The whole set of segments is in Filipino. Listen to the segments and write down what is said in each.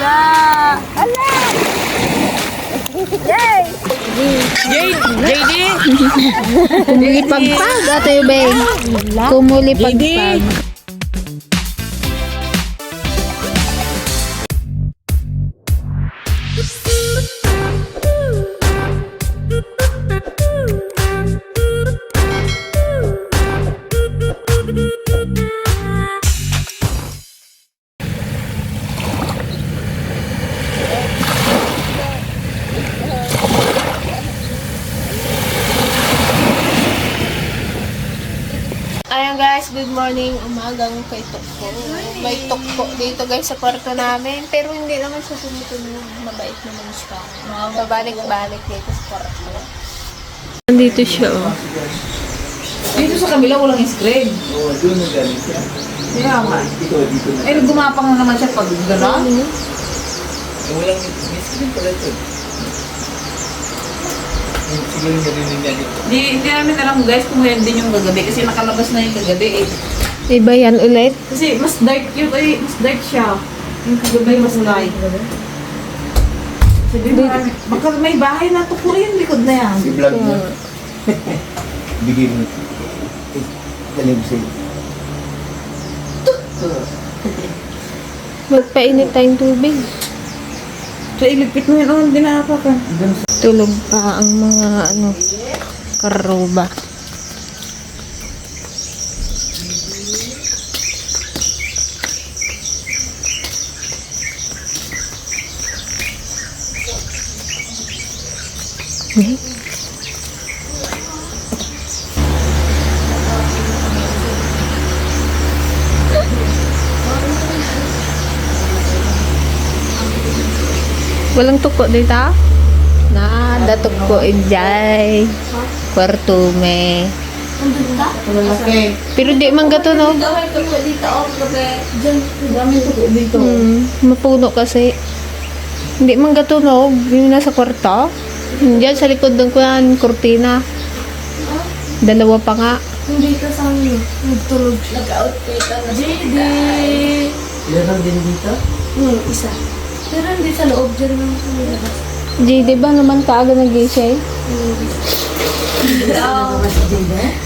Hala! Hala! Yay! JD! Kumulipagpag, ato yung beng. Kumulipagpag. Ayan morning. Umagang kay Tokpo. May Tokpo dito guys sa kwarto namin. Pero hindi naman siya tumutunog. Mabait naman siya. Pabalik-balik dito sa kwarto. Nandito siya, oh. Dito sa kabila walang screen. Oo, doon na galing siya. Kaya nga. Dito, dito na. Eh, gumapang na naman siya pag gano'n. Eh, walang screen pala ito. Yung Siguro narinig niya dito. Di, hindi namin alam guys kung yan din yung gagabi kasi nakalabas na yung gagabi eh. Iba yan ulit. Kasi mas dark yun, ay, mas dark siya. Yung kagabi mas light. Sabi mo baka may bahay na tukulo yung likod na yan. I-vlog mo. Bigay mo. Eh, dali mo sa'yo. Magpainit tayong tubig. So, iligpit mo yun, oh, ako ka. Tulog pa ang mga, ano, karoba. Hmm? Walang tuko dito? Na, datok ko enjoy. Kwarto me. Malalaki. Pero di man gato no. Hmm, mapuno kasi. Hindi man gato no. Yung nasa kwarto. Diyan sa likod ng kuyan, kurtina. Dalawa pa nga. Hindi ka sa amin. Nagtulog. Nag-outfit. JD! Meron din dito? Hmm, isa. Pero hindi sa loob. Diyan lang sa labas. G, di ba naman kaaga nag-gisay?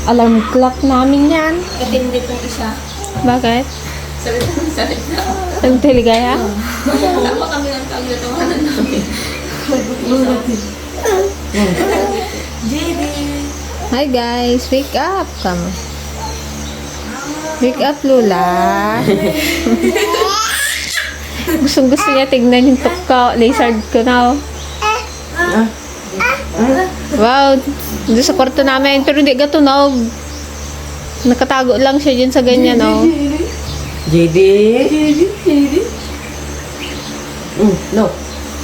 Alarm clock namin yan. Katindi tong isa. Bakit? Salita-salita. Ang teligaya? Tama kami ng kagatohanan namin. JD! Hi guys, wake up. Come. Wake up, Lula. Gustong gusto niya tignan yung tukka, lizard ko na. oh. Wow, doon sa kwarto namin. Pero hindi gatunog. Nakatago lang siya dyan sa ganyan, oh. JD? JD? JD? Mm, no.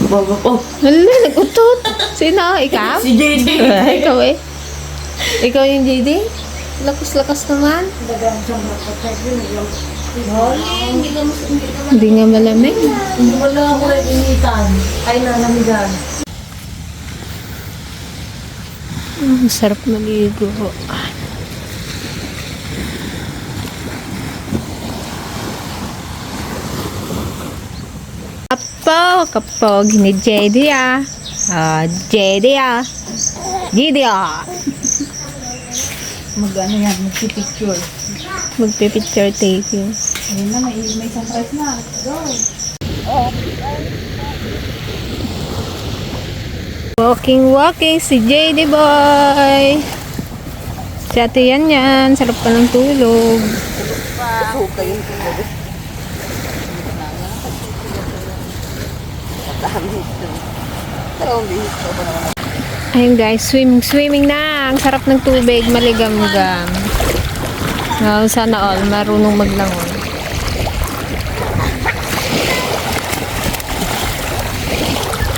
Baba po. Hala, nagutot. Sino? Ikaw? Si JD. Ikaw eh. Ikaw yung JD? Lakas-lakas naman. Hindi ka mas hindi ka Hindi nga malamig. Wala ako rin initan. Ay, nanamigan. Mm, sarap maligo. Kapo, kapog ni JD ah. Ah, JD ah. JD ah. Mag-ano yan, mag-picture. Magpipicture taking. Ayun na, may, may surprise na. Go. Walking, walking si JD boy. Si ate yan yan. Sarap pa ng tulog. Ayun guys, swimming, swimming na. Ang sarap ng tubig, maligam-gam. Oh, sana all, marunong maglangon.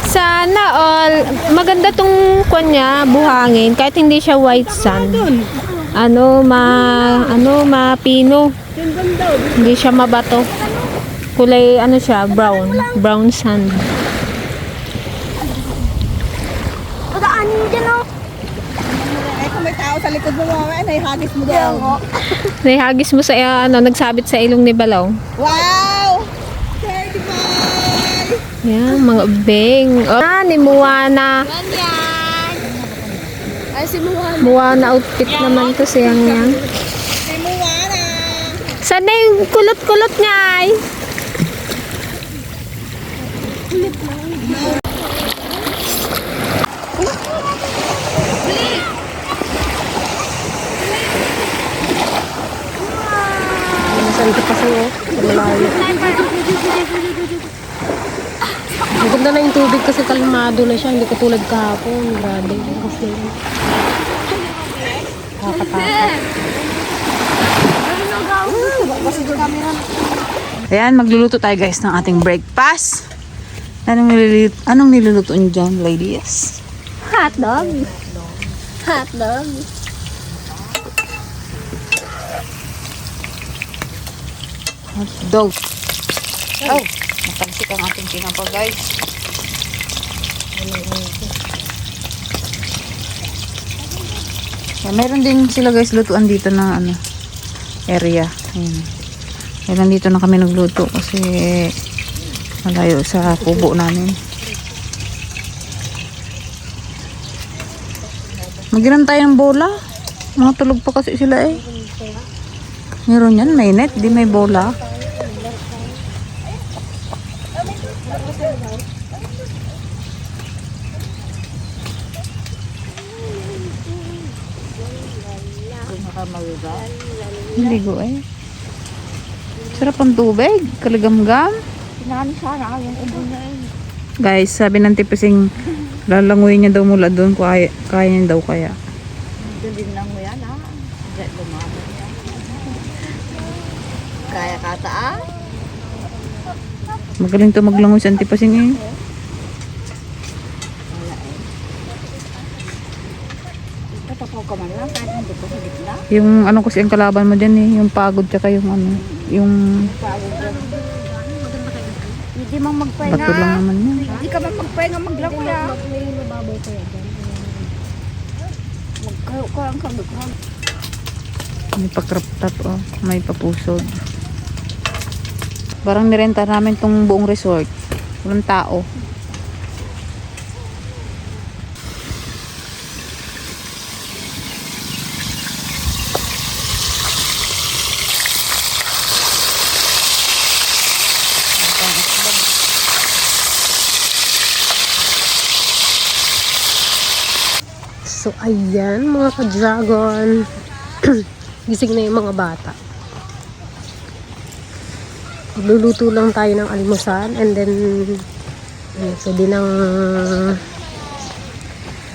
Sana all, maganda tong kanya, buhangin, kahit hindi siya white sand. Ano, ma, ano, mapino. Hindi siya mabato. Kulay, ano siya, brown. Brown sand. Pagkaanin dyan o. Ay, kung may tao sa likod mo mamaya, naihagis mo daw. Naihagis mo sa, ano, nagsabit sa ilong ni Balong. Wow! Thirty five! Yan, mga beng. Oh, ah, ni Moana. Ay, si Muhan. Moana outfit naman to siyang yan. Si Moana. Saan na yung kulot-kulot niya ay? Nasaan ka pa sa'yo? Malayo. Ang ganda na yung tubig kasi kalmado na siya. Hindi ko tulad kahapon. Grabe. Kasi Kakatakot. Ayan, magluluto tayo guys ng ating breakfast. Anong niluluto, anong niluluto niyo dyan, ladies? Hot dog. Hot dog. Hot dog. Oh, natalsik ang ating tinapa guys. Yeah, meron din sila guys lutuan dito na ano area. Ayun. Kaya nandito na kami nagluto kasi malayo sa kubo namin. Maginom tayo ng bola. Mga tulog pa kasi sila eh. Meron yan, may net, di may bola. Hindi ko eh. Sarap ang tubig, kaligamgam. Sinani sana yung ubo niya eh. Guys, sabi ng tipasing lalanguyin niya daw mula doon kaya, kaya niya daw kaya. Dulin lang mo yan ha. Diyan lumaban yan. Ah. Magaling to maglangoy sa antipasing eh. Na. Yung ano kasi ang kalaban mo dyan eh, yung pagod tsaka yung ano, yung Hindi mang magpahinga. bato lang naman yan. Hindi ka man magpahinga maglako ya. Magkayo ka ang kagaghan. May pa-crop top oh, may papusod. Parang nirenta namin tong buong resort. Walang tao. So, ayan mga ka-dragon. Gising na yung mga bata. Magluluto lang tayo ng almusal and then eh, pwede nang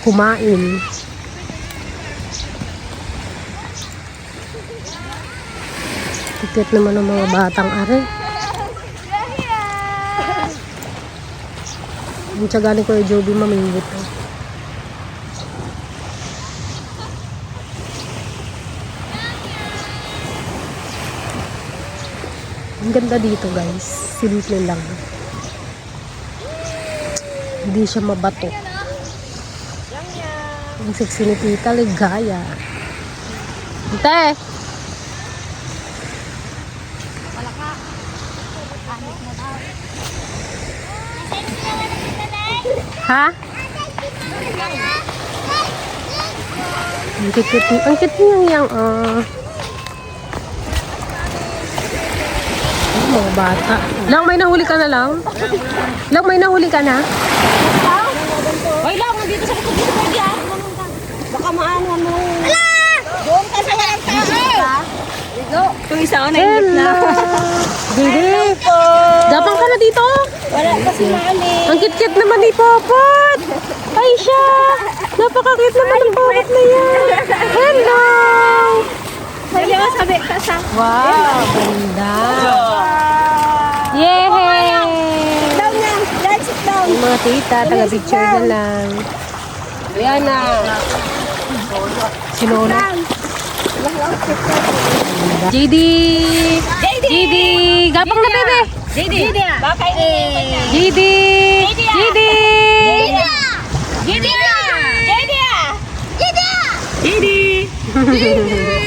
kumain. Tikit naman ng mga batang are. Ang tsaga ni Kuya Joby mamingit. Eh. Ang ganda dito guys. Simple lang. Hindi siya mabato. Ang sexy ni Tita, ligaya. Ate! Ha? Ang cute Ang cute niya yang ah. Mga bata. Lang, may nahuli ka na lang? Lang, may nahuli ka na? Hoy lang, nandito sa likod dito pwede ah. Baka maano mo. Ala! Doon ka sa walang tao. Digo. Yung isa ko na Hello! Didi! Gapang ka na dito? Wala pa si Mali. Ang cute-cute naman ni Popot! Ay siya! Napaka-cute naman ng Popot na yan! Hello! Sabi mo sabi ka sa. Wow! Down. Let's down. Yung mga tita, taga-picture na lang. Ayan na! Si Lola. JD! JD! Gapang na bebe! JD. JD. JD! JD! JD. JD.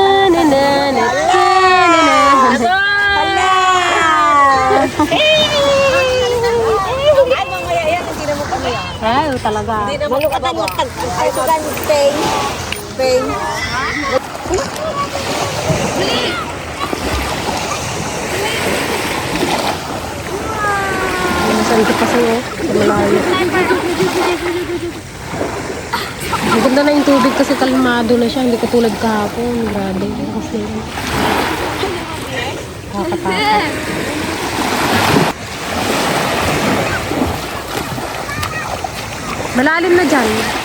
talaga. Hindi na mo kababa. Ay, so gan, Spain. Spain. Saan ka pa sa'yo? Sa malayo. Maganda na yung tubig kasi kalmado na siya. Hindi katulad kahapon. Grabe. Kasi Kakatakot. Malalim na dyan.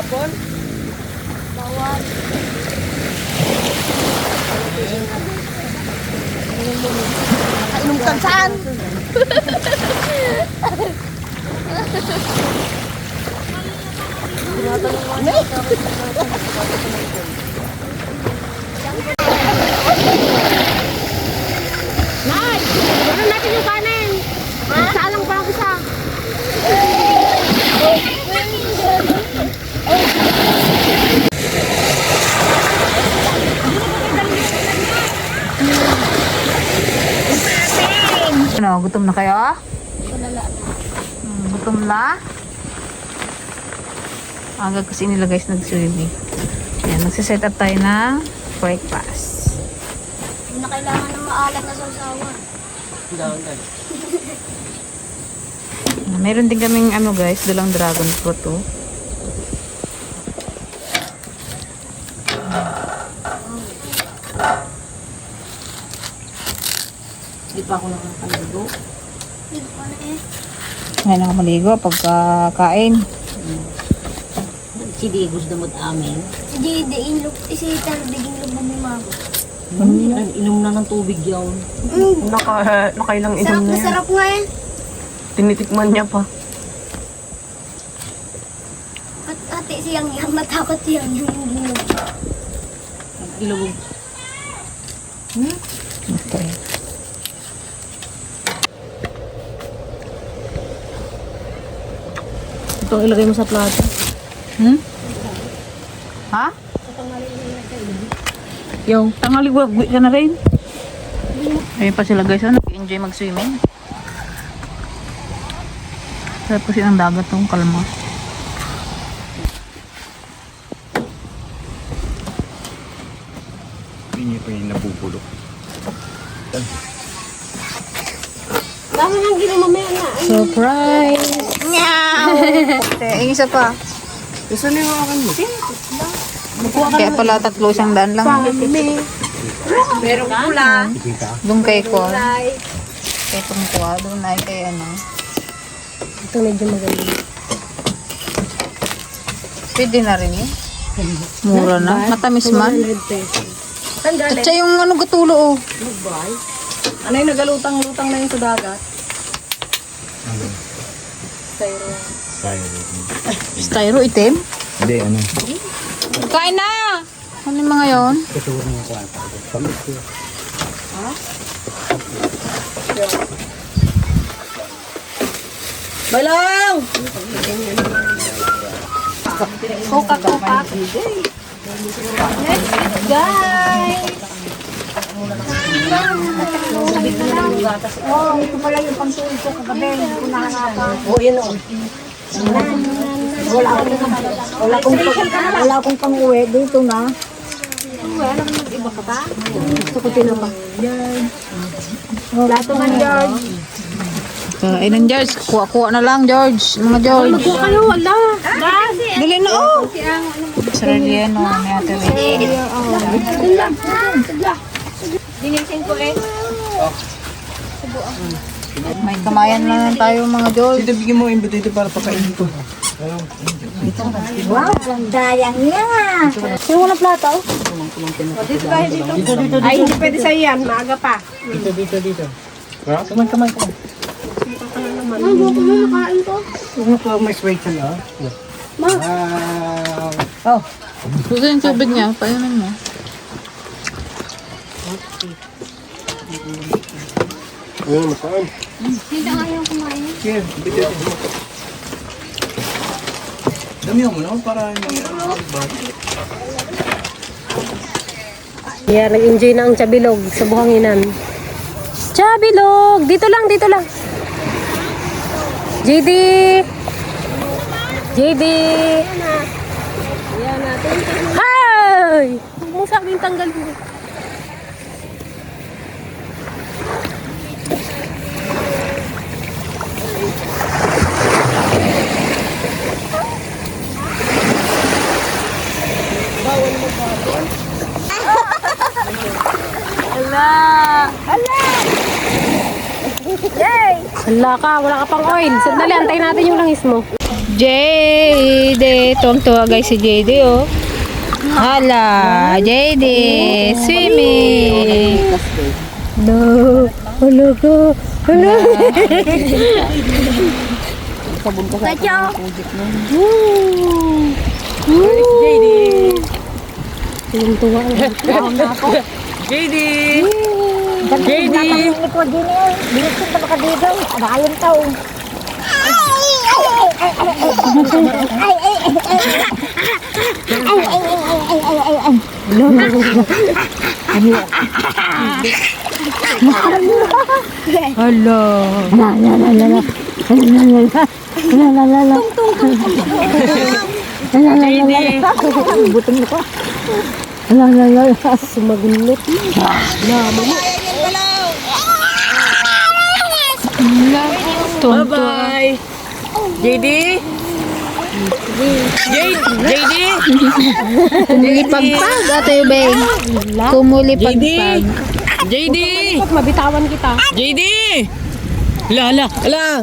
അപ്പോൾ gutom na kayo? Hmm, gutom na? Aga kasi nila guys nag-swimming. Ayan, nagsiset up tayo ng breakfast. Hindi na kailangan ng maalat na sausawan. Ah, Meron din kaming ano guys, dalang dragon fruit oh. Hindi pa ako nakakaligo. Hindi ko na eh. Ngayon ako maligo pagkakain. Si Digos na mag-amin. Hindi, di inlog. Isi tal, diging log mo mago. Inom na ng tubig yun. Naka, nakailang inom Sarap na na yan. sarap nga yan. Tinitikman niya pa. At ate siyang yan, matakot siyang yan yung ginog. Ilubog. Okay. Ito ilagay mo sa plato. Hmm? Ha? Yo, tangali wag ka na rin. Ayun pa sila guys, oh, nag-enjoy mag-swimming. Sarap kasi ng dagat tong kalma. Hindi pa yung nabubulok. Dami nang ginawa mamaya na. Surprise! Meow! Yung isa pa. Isa na yung akin mo. Kaya pala tatlo isang daan lang. Merong pula. Doon kay ko. Kay Tungkwa. Doon ay kay ano. Ito medyo maganda. Pwede na rin yun. Mura na. Matamis man. 100 pesos. Tatsa yung ano gatulo oh. Ano yung nagalutang-lutang na yun sa dagat? Sayang. Styro itim. Hindi, ano. Kain na! Ano yung mga yon? Balang! Coca-Cola. Let's eat, guys. Oo, ito pala yung pangsulit ko kagabi. Hindi ko nakakapa. Oo, yun o. Wala akong, wala akong, wala akong pang-uwi dito na. Wala naman mag-iba ka ba? Gusto ko tinama. Wala man, George. Kainan George, kuha-kuha na lang George. Mga George. Magkuha kayo, wala. Dali na oh. Australiano ni Ate Rachel. Dinisin ko eh. May kamayan na lang tayo mga George. Dito bigyan mo yung dito para pakainin ko. Wow, ganda yan yan. Sino walang plato? Ay, hindi pwede sa yan. Maaga pa. Dito, dito, dito. Kamay, kamay, kamay. Ano ko may sweet na? Ma. Ah, Gusto yung tubig niya, painan mo. Ayun, masaan? Hindi na ayaw kumain. Sige, dito. Dami mo no para hindi Yeah, nag-enjoy na ang Chabilog sa buhanginan. Chabilog! Dito lang, dito lang. JD! JD! Hi! Huwag mo sabing tanggal mo. Hala ka, wala ka pang oil. Sandali, antayin natin yung langis mo. JD! Tuwang-tuwa guys si JD oh. Hala, JD! Swimming! No! Hala ka! Hala! JD! Tuwang-tuwa. JD! JD! Likod din yan. Binusin ka baka dito. Arayan tao. Sumagunot. Bye-bye! JD? JD? Pagpag, Ate Beng. Kumuli pagpag. JD? Ikot, mabitawan kita. JD! Lala! Ala!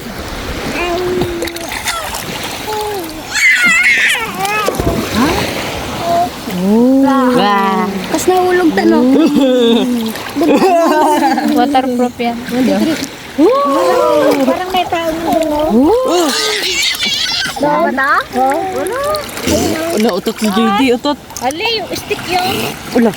ko. Kas nahulog tano. waterproof yan. Parang may tao mo doon. Dawa na? Wala, utot si JD, utot. Ali, yung stick yun. Wala.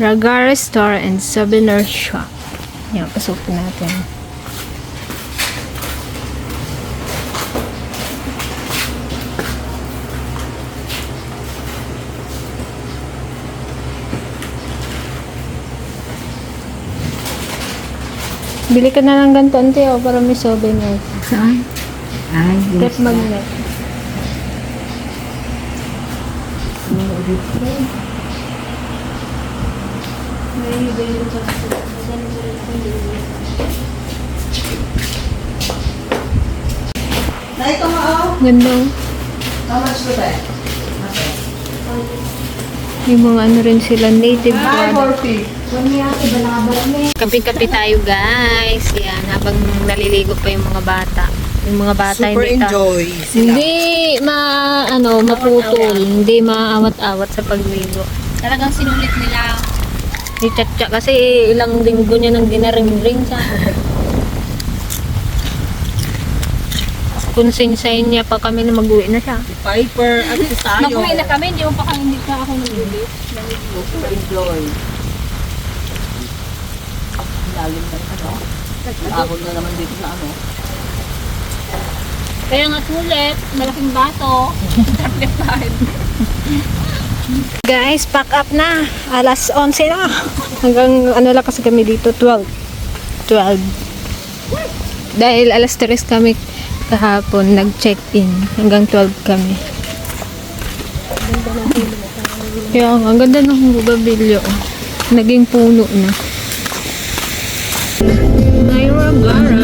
Ragara Store and Souvenir Shop. Yan, pasukin natin. Bili ka na ng ganito, ante, o, para may souvenir. Saan? Ay, Step magnet. Ganda. oh. Yung mga ano rin sila, native product. Kape-kape tayo guys. Yan, habang naliligo pa yung mga bata. Yung mga bata Super hindi ta- enjoy. Hindi ma ano, maputol, hindi maawat-awat sa pagligo. Talagang sinulit nila. Ni Chacha kasi ilang linggo niya nang dinaring-ring sa Konsensyahin niya pa kami na mag-uwi na siya. Piper at si tayo. Nag-uwi na kami, hindi mo pa kami, hindi pa ako nag-uwi. Enjoy. Lalim na ano. Ako na naman dito sa ano. Kaya nga sulit, malaking bato. Guys, pack up na. Alas 11 na. Hanggang ano lang kasi kami dito, 12. 12. Dahil alas 3 kami kahapon nag-check-in. Hanggang 12 kami. Kaya ang ganda ng bugabilyo. Naging puno na. Naira Gara.